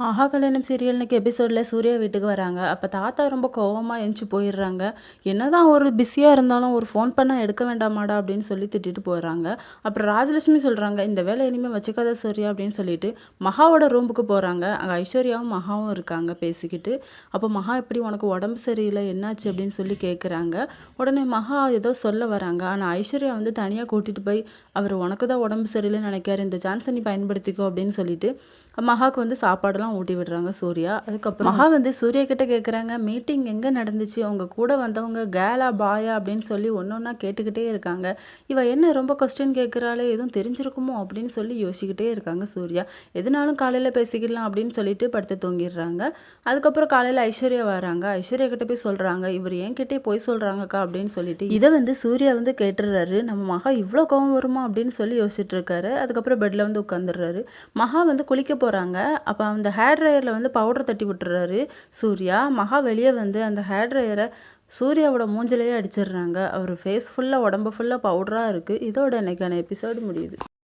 ஆஹா கல்யாணம் சீரியல் இன்னைக்கு எபிசோடில் சூர்யா வீட்டுக்கு வராங்க. அப்போ தாத்தா ரொம்ப கோவமாக எழுந்து போயிடுறாங்க. என்னதான் ஒரு பிஸியாக இருந்தாலும் ஒரு ஃபோன் பண்ணால் எடுக்க வேண்டாமாடா அப்படின்னு சொல்லி திட்டிட்டு போகிறாங்க அப்புறம் ராஜலட்சுமி சொல்கிறாங்க இந்த வேலை இனிமேல் வச்சுக்காத சூர்யா அப்படின்னு சொல்லிட்டு மகாவோட ரூமுக்கு போகிறாங்க அங்கே ஐஸ்வர்யாவும் மகாவும் இருக்காங்க பேசிக்கிட்டு. அப்போ மகா எப்படி உனக்கு உடம்பு சரியில்லை என்னாச்சு அப்படின்னு சொல்லி கேட்குறாங்க உடனே மகா ஏதோ சொல்ல வராங்க. ஆனால் ஐஸ்வர்யா வந்து தனியாக கூட்டிகிட்டு போய் அவர் உனக்கு தான் உடம்பு சரியில்லைன்னு நினைக்காரு இந்த சான்ஸை நீ பயன்படுத்திக்கோ அப்படின்னு சொல்லிட்டு மகாவுக்கு வந்து சாப்பாடு சாப்பாடெல்லாம் ஊட்டி விடுறாங்க சூர்யா. அதுக்கப்புறம் மகா வந்து சூர்யா கிட்ட கேட்குறாங்க மீட்டிங் எங்கே நடந்துச்சு? அவங்க கூட வந்தவங்க கேலா பாயா அப்படின்னு சொல்லி ஒன்று ஒன்றா கேட்டுக்கிட்டே இருக்காங்க. இவ என்ன ரொம்ப கொஸ்டின் கேட்குறாளே எதுவும் தெரிஞ்சிருக்குமோ? அப்படின்னு சொல்லி யோசிக்கிட்டே இருக்காங்க சூர்யா. எதுனாலும் காலையில் பேசிக்கலாம் அப்படின்னு சொல்லிட்டு படுத்து தூங்கிடுறாங்க. அதுக்கப்புறம் காலையில் ஐஸ்வர்யா வராங்க. ஐஸ்வர்யா கிட்ட போய் சொல்கிறாங்க இவர் என்கிட்டே போய் சொல்கிறாங்கக்கா அப்படின்னு சொல்லிட்டு இதை வந்து சூர்யா வந்து கேட்டுடுறாரு. நம்ம மகா இவ்வளோ கோவம் வருமா? அப்படின்னு சொல்லி யோசிச்சுட்டு இருக்காரு. அதுக்கப்புறம் பெட்டில் வந்து உட்காந்துடுறாரு மகா வந்து குளிக்க போகிறாங்க அப்போ அந்த ஹேர் ட்ரையரில் வந்து பவுடர் தட்டி விட்டுறாரு சூர்யா. மகா வெளியே வந்து அந்த ஹேர் ட்ரையரை சூர்யாவோட மூஞ்சிலேயே அடிச்சிடுறாங்க. அவர் ஃபேஸ் ஃபுல்லாக உடம்பு ஃபுல்லாக பவுடராக இருக்குது இதோட இன்றைக்கான எபிசோடு முடியுது.